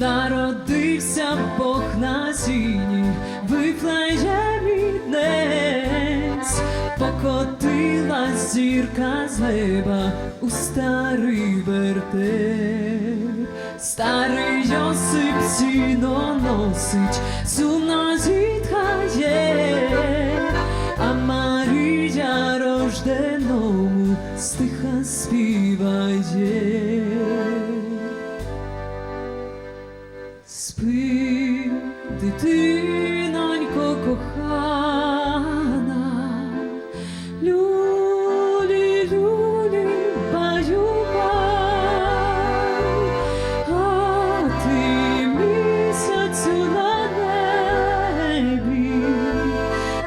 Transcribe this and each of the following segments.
народився Бог на сіні, вифлеємі днесь, покотилась зірка з неба у старий вертеп. Старий Йосип сіно носить, сумно зітхає, а Марія рожденому стиха співає. Спи, дитинонько кохана, люлі, люлі, баю, а ти місяцю на небі,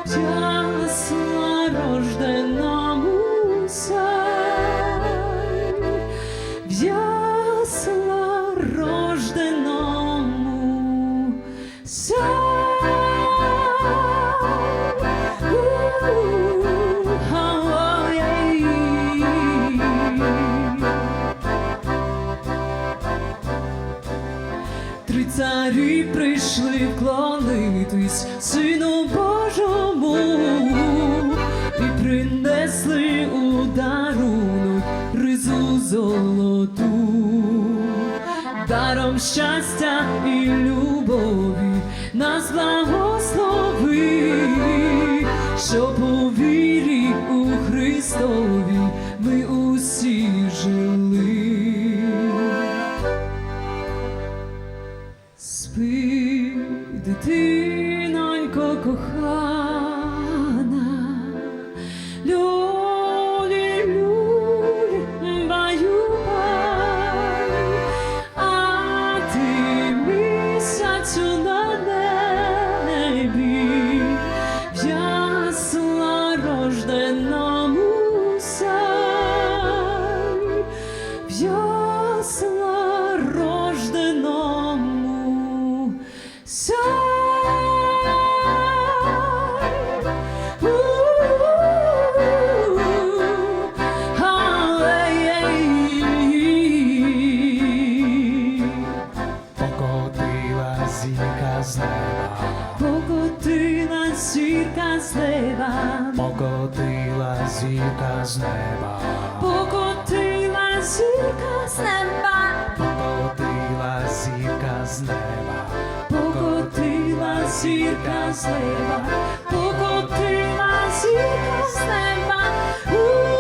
ясла рожденому сай, в ясла рожденому царі прийшли вклонитись Сину Божому і принесли у дарунок ризу золоту, даром щастя і любові нас благослови, щоб у у Христові кохана, люлі, люлі, а ти місяцю на небі, в ясла рожденому сай, в ясла рожденому сай. зірка з неба, покотила зірка з неба, покотила зірка з неба, покотила зірка з неба, покотила зірка з неба, покотила зірка з неба.